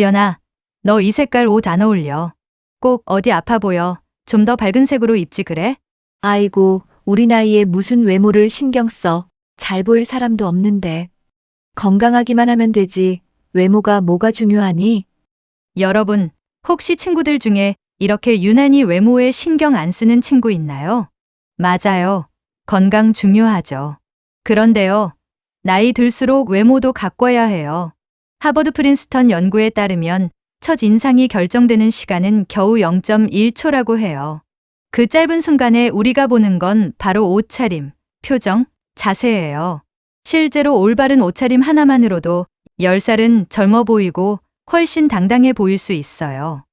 지연아, 너 이 색깔 옷 안 어울려. 꼭 어디 아파 보여. 좀 더 밝은 색으로 입지 그래? 아이고, 우리 나이에 무슨 외모를 신경 써. 잘 보일 사람도 없는데. 건강하기만 하면 되지. 외모가 뭐가 중요하니? 여러분, 혹시 친구들 중에 이렇게 유난히 외모에 신경 안 쓰는 친구 있나요? 맞아요. 건강 중요하죠. 그런데요, 나이 들수록 외모도 가꿔야 해요. 하버드 프린스턴 연구에 따르면 첫 인상이 결정되는 시간은 겨우 0.1초라고 해요. 그 짧은 순간에 우리가 보는 건 바로 옷차림, 표정, 자세예요. 실제로 올바른 옷차림 하나만으로도 10살은 젊어 보이고 훨씬 당당해 보일 수 있어요.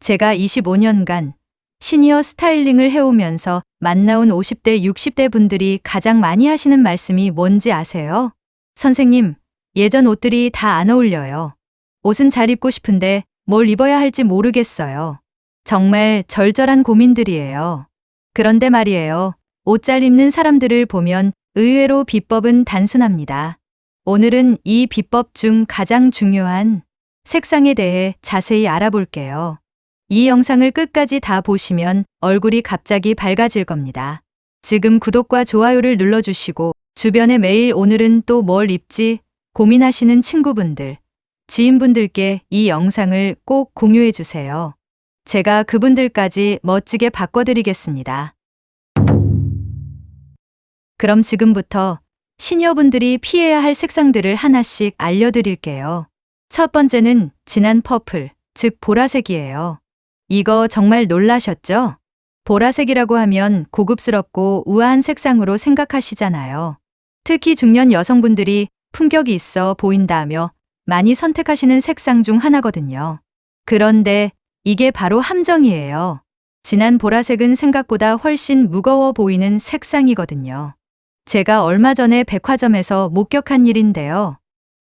제가 25년간 시니어 스타일링을 해오면서 만나온 50대, 60대 분들이 가장 많이 하시는 말씀이 뭔지 아세요? 선생님, 예전 옷들이 다 안 어울려요. 옷은 잘 입고 싶은데 뭘 입어야 할지 모르겠어요. 정말 절절한 고민들이에요. 그런데 말이에요. 옷 잘 입는 사람들을 보면 의외로 비법은 단순합니다. 오늘은 이 비법 중 가장 중요한 색상에 대해 자세히 알아볼게요. 이 영상을 끝까지 다 보시면 얼굴이 갑자기 밝아질 겁니다. 지금 구독과 좋아요를 눌러주시고 주변에 매일 오늘은 또 뭘 입지 고민하시는 친구분들, 지인분들께 이 영상을 꼭 공유해 주세요. 제가 그분들까지 멋지게 바꿔드리겠습니다. 그럼 지금부터 시니어분들이 피해야 할 색상들을 하나씩 알려드릴게요. 첫 번째는 진한 퍼플, 즉 보라색이에요. 이거 정말 놀라셨죠? 보라색이라고 하면 고급스럽고 우아한 색상으로 생각하시잖아요. 특히 중년 여성분들이 품격이 있어 보인다며 많이 선택하시는 색상 중 하나거든요. 그런데 이게 바로 함정이에요. 진한 보라색은 생각보다 훨씬 무거워 보이는 색상이거든요. 제가 얼마 전에 백화점에서 목격한 일인데요.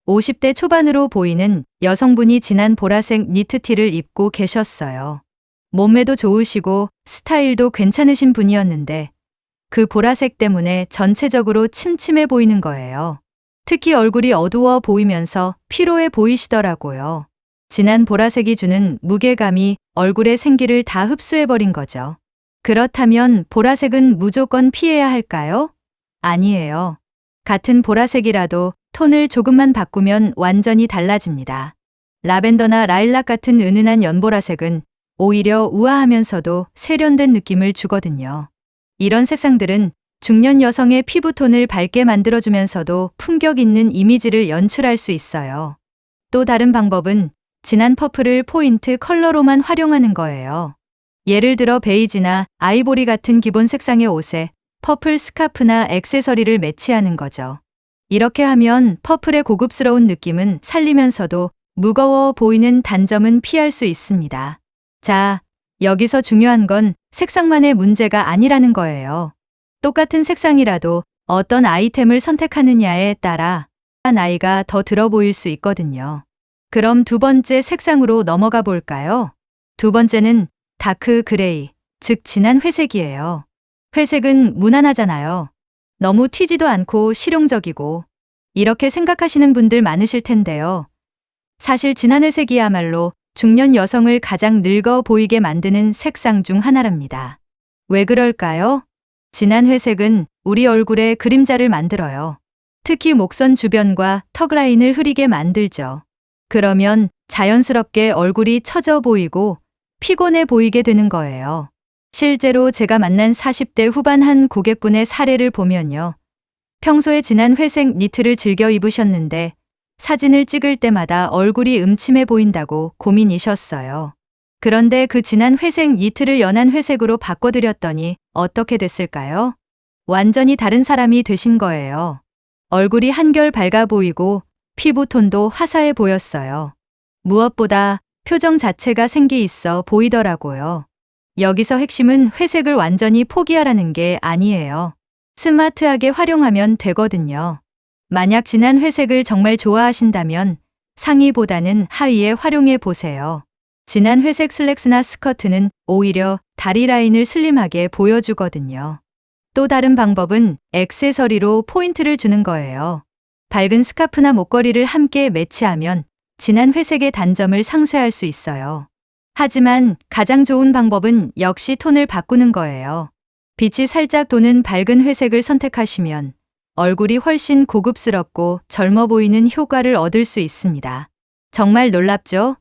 50대 초반으로 보이는 여성분이 진한 보라색 니트티를 입고 계셨어요. 몸매도 좋으시고 스타일도 괜찮으신 분이었는데 그 보라색 때문에 전체적으로 침침해 보이는 거예요. 특히 얼굴이 어두워 보이면서 피로해 보이시더라고요. 진한 보라색이 주는 무게감이 얼굴의 생기를 다 흡수해버린 거죠. 그렇다면 보라색은 무조건 피해야 할까요? 아니에요. 같은 보라색이라도 톤을 조금만 바꾸면 완전히 달라집니다. 라벤더나 라일락 같은 은은한 연보라색은 오히려 우아하면서도 세련된 느낌을 주거든요. 이런 색상들은 중년 여성의 피부톤을 밝게 만들어주면서도 품격 있는 이미지를 연출할 수 있어요. 또 다른 방법은 진한 퍼플을 포인트 컬러로만 활용하는 거예요. 예를 들어 베이지나 아이보리 같은 기본 색상의 옷에 퍼플 스카프나 액세서리를 매치하는 거죠. 이렇게 하면 퍼플의 고급스러운 느낌은 살리면서도 무거워 보이는 단점은 피할 수 있습니다. 자, 여기서 중요한 건 색상만의 문제가 아니라는 거예요. 똑같은 색상이라도 어떤 아이템을 선택하느냐에 따라 나이가 더 들어 보일 수 있거든요. 그럼 두 번째 색상으로 넘어가 볼까요? 두 번째는 다크 그레이, 즉 진한 회색이에요. 회색은 무난하잖아요. 너무 튀지도 않고 실용적이고 이렇게 생각하시는 분들 많으실 텐데요. 사실 진한 회색이야말로 중년 여성을 가장 늙어 보이게 만드는 색상 중 하나랍니다. 왜 그럴까요? 진한 회색은 우리 얼굴에 그림자를 만들어요. 특히 목선 주변과 턱 라인을 흐리게 만들죠. 그러면 자연스럽게 얼굴이 처져 보이고 피곤해 보이게 되는 거예요. 실제로 제가 만난 40대 후반 한 고객분의 사례를 보면요. 평소에 진한 회색 니트를 즐겨 입으셨는데 사진을 찍을 때마다 얼굴이 음침해 보인다고 고민이셨어요. 그런데 그 진한 회색 니트를 연한 회색으로 바꿔드렸더니 어떻게 됐을까요? 완전히 다른 사람이 되신 거예요. 얼굴이 한결 밝아 보이고 피부톤도 화사해 보였어요. 무엇보다 표정 자체가 생기 있어 보이더라고요. 여기서 핵심은 회색을 완전히 포기하라는 게 아니에요. 스마트하게 활용하면 되거든요. 만약 진한 회색을 정말 좋아하신다면 상의보다는 하의에 활용해 보세요. 진한 회색 슬랙스나 스커트는 오히려 다리 라인을 슬림하게 보여주거든요. 또 다른 방법은 액세서리로 포인트를 주는 거예요. 밝은 스카프나 목걸이를 함께 매치하면 진한 회색의 단점을 상쇄할 수 있어요. 하지만 가장 좋은 방법은 역시 톤을 바꾸는 거예요. 빛이 살짝 도는 밝은 회색을 선택하시면 얼굴이 훨씬 고급스럽고 젊어 보이는 효과를 얻을 수 있습니다. 정말 놀랍죠?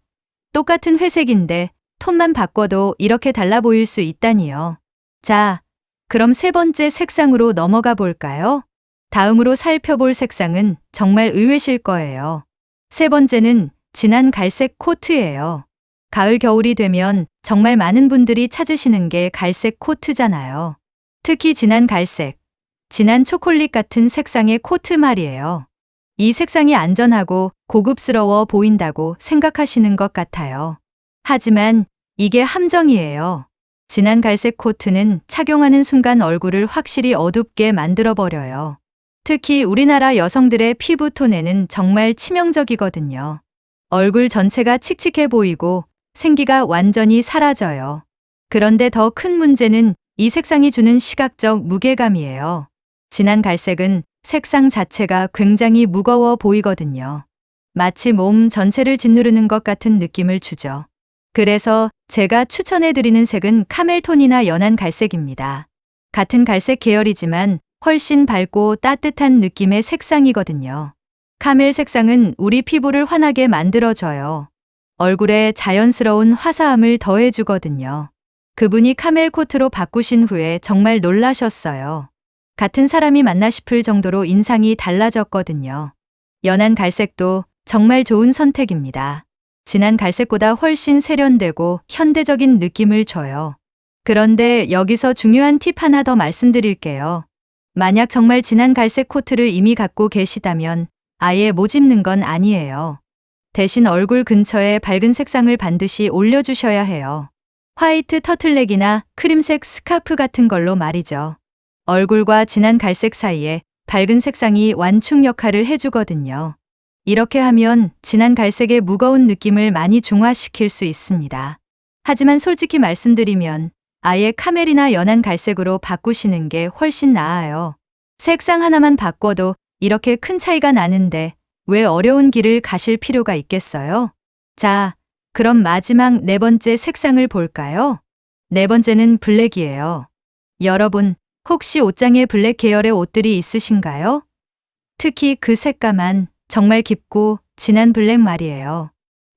똑같은 회색인데 톤만 바꿔도 이렇게 달라 보일 수 있다니요. 자, 그럼 세 번째 색상으로 넘어가 볼까요? 다음으로 살펴볼 색상은 정말 의외실 거예요. 세 번째는 진한 갈색 코트예요. 가을 겨울이 되면 정말 많은 분들이 찾으시는 게 갈색 코트잖아요. 특히 진한 갈색, 진한 초콜릿 같은 색상의 코트 말이에요. 이 색상이 안전하고 고급스러워 보인다고 생각하시는 것 같아요. 하지만 이게 함정이에요. 진한 갈색 코트는 착용하는 순간 얼굴을 확실히 어둡게 만들어 버려요. 특히 우리나라 여성들의 피부톤에는 정말 치명적이거든요. 얼굴 전체가 칙칙해 보이고 생기가 완전히 사라져요. 그런데 더 큰 문제는 이 색상이 주는 시각적 무게감이에요. 진한 갈색은 색상 자체가 굉장히 무거워 보이거든요. 마치 몸 전체를 짓누르는 것 같은 느낌을 주죠. 그래서 제가 추천해 드리는 색은 카멜톤이나 연한 갈색입니다. 같은 갈색 계열이지만 훨씬 밝고 따뜻한 느낌의 색상이거든요. 카멜 색상은 우리 피부를 환하게 만들어줘요. 얼굴에 자연스러운 화사함을 더해주거든요. 그분이 카멜 코트로 바꾸신 후에 정말 놀라셨어요. 같은 사람이 맞나 싶을 정도로 인상이 달라졌거든요. 연한 갈색도 정말 좋은 선택입니다. 진한 갈색보다 훨씬 세련되고 현대적인 느낌을 줘요. 그런데 여기서 중요한 팁 하나 더 말씀드릴게요. 만약 정말 진한 갈색 코트를 이미 갖고 계시다면 아예 못 입는 건 아니에요. 대신 얼굴 근처에 밝은 색상을 반드시 올려주셔야 해요. 화이트 터틀넥이나 크림색 스카프 같은 걸로 말이죠. 얼굴과 진한 갈색 사이에 밝은 색상이 완충 역할을 해주거든요. 이렇게 하면 진한 갈색의 무거운 느낌을 많이 중화시킬 수 있습니다. 하지만 솔직히 말씀드리면 아예 카멜이나 연한 갈색으로 바꾸시는 게 훨씬 나아요. 색상 하나만 바꿔도 이렇게 큰 차이가 나는데 왜 어려운 길을 가실 필요가 있겠어요? 자, 그럼 마지막 네 번째 색상을 볼까요? 네 번째는 블랙이에요. 여러분, 혹시 옷장에 블랙 계열의 옷들이 있으신가요? 특히 그 색감한 정말 깊고 진한 블랙 말이에요.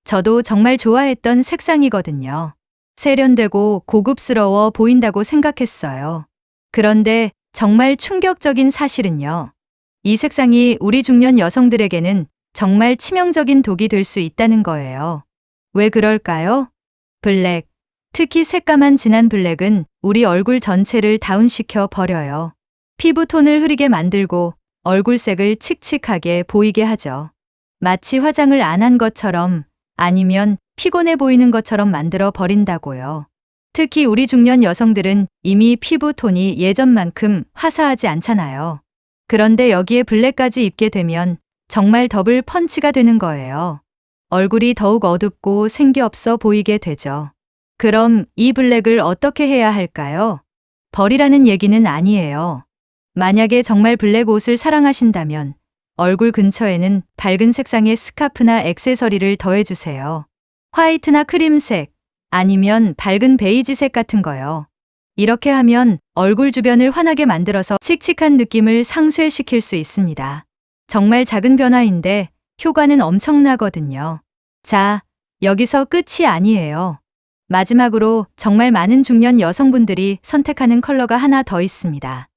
저도 정말 좋아했던 색상이거든요. 세련되고 고급스러워 보인다고 생각했어요. 그런데 정말 충격적인 사실은요. 이 색상이 우리 중년 여성들에게는 정말 치명적인 독이 될 수 있다는 거예요. 왜 그럴까요? 블랙, 특히 색감한 진한 블랙은 우리 얼굴 전체를 다운시켜 버려요. 피부 톤을 흐리게 만들고 얼굴색을 칙칙하게 보이게 하죠. 마치 화장을 안 한 것처럼 아니면 피곤해 보이는 것처럼 만들어 버린다고요. 특히 우리 중년 여성들은 이미 피부 톤이 예전만큼 화사하지 않잖아요. 그런데 여기에 블랙까지 입게 되면 정말 더블 펀치가 되는 거예요. 얼굴이 더욱 어둡고 생기 없어 보이게 되죠. 그럼 이 블랙을 어떻게 해야 할까요? 버리라는 얘기는 아니에요. 만약에 정말 블랙 옷을 사랑하신다면 얼굴 근처에는 밝은 색상의 스카프나 액세서리를 더해주세요. 화이트나 크림색, 아니면 밝은 베이지색 같은 거요. 이렇게 하면 얼굴 주변을 환하게 만들어서 칙칙한 느낌을 상쇄시킬 수 있습니다. 정말 작은 변화인데 효과는 엄청나거든요. 자, 여기서 끝이 아니에요. 마지막으로 정말 많은 중년 여성분들이 선택하는 컬러가 하나 더 있습니다.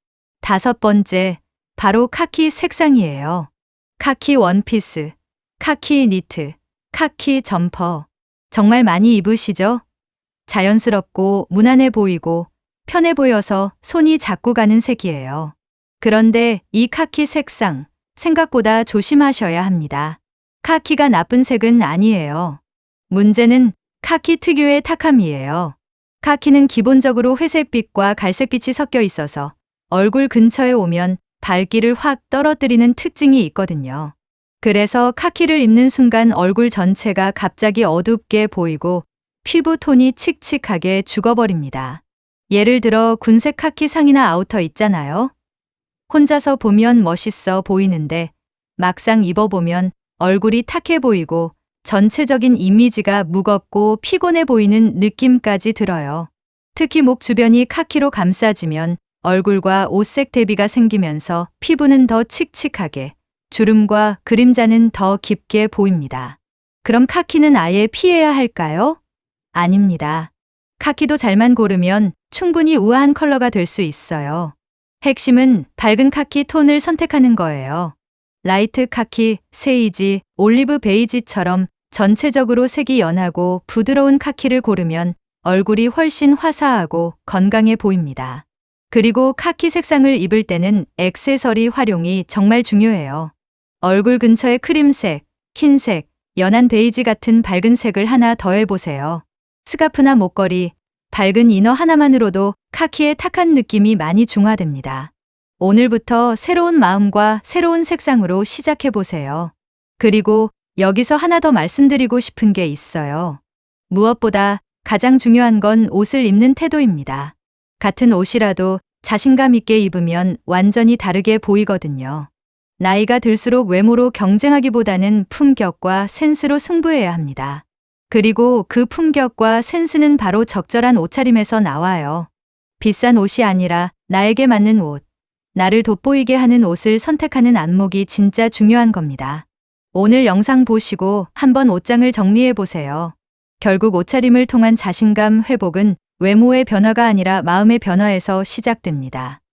다섯 번째, 바로 카키 색상이에요. 카키 원피스, 카키 니트, 카키 점퍼. 정말 많이 입으시죠? 자연스럽고 무난해 보이고 편해 보여서 손이 자꾸 가는 색이에요. 그런데 이 카키 색상, 생각보다 조심하셔야 합니다. 카키가 나쁜 색은 아니에요. 문제는 카키 특유의 탁함이에요. 카키는 기본적으로 회색빛과 갈색빛이 섞여 있어서 얼굴 근처에 오면 밝기를 확 떨어뜨리는 특징이 있거든요. 그래서 카키를 입는 순간 얼굴 전체가 갑자기 어둡게 보이고 피부 톤이 칙칙하게 죽어버립니다. 예를 들어 군색 카키 상이나 아우터 있잖아요. 혼자서 보면 멋있어 보이는데 막상 입어보면 얼굴이 탁해 보이고 전체적인 이미지가 무겁고 피곤해 보이는 느낌까지 들어요. 특히 목 주변이 카키로 감싸지면 얼굴과 옷색 대비가 생기면서 피부는 더 칙칙하게, 주름과 그림자는 더 깊게 보입니다. 그럼 카키는 아예 피해야 할까요? 아닙니다. 카키도 잘만 고르면 충분히 우아한 컬러가 될 수 있어요. 핵심은 밝은 카키 톤을 선택하는 거예요. 라이트 카키, 세이지, 올리브 베이지처럼 전체적으로 색이 연하고 부드러운 카키를 고르면 얼굴이 훨씬 화사하고 건강해 보입니다. 그리고 카키 색상을 입을 때는 액세서리 활용이 정말 중요해요. 얼굴 근처에 크림색, 흰색, 연한 베이지 같은 밝은 색을 하나 더해보세요. 스카프나 목걸이, 밝은 이너 하나만으로도 카키의 탁한 느낌이 많이 중화됩니다. 오늘부터 새로운 마음과 새로운 색상으로 시작해보세요. 그리고 여기서 하나 더 말씀드리고 싶은 게 있어요. 무엇보다 가장 중요한 건 옷을 입는 태도입니다. 같은 옷이라도 자신감 있게 입으면 완전히 다르게 보이거든요. 나이가 들수록 외모로 경쟁하기보다는 품격과 센스로 승부해야 합니다. 그리고 그 품격과 센스는 바로 적절한 옷차림에서 나와요. 비싼 옷이 아니라 나에게 맞는 옷, 나를 돋보이게 하는 옷을 선택하는 안목이 진짜 중요한 겁니다. 오늘 영상 보시고 한번 옷장을 정리해 보세요. 결국 옷차림을 통한 자신감 회복은 외모의 변화가 아니라 마음의 변화에서 시작됩니다.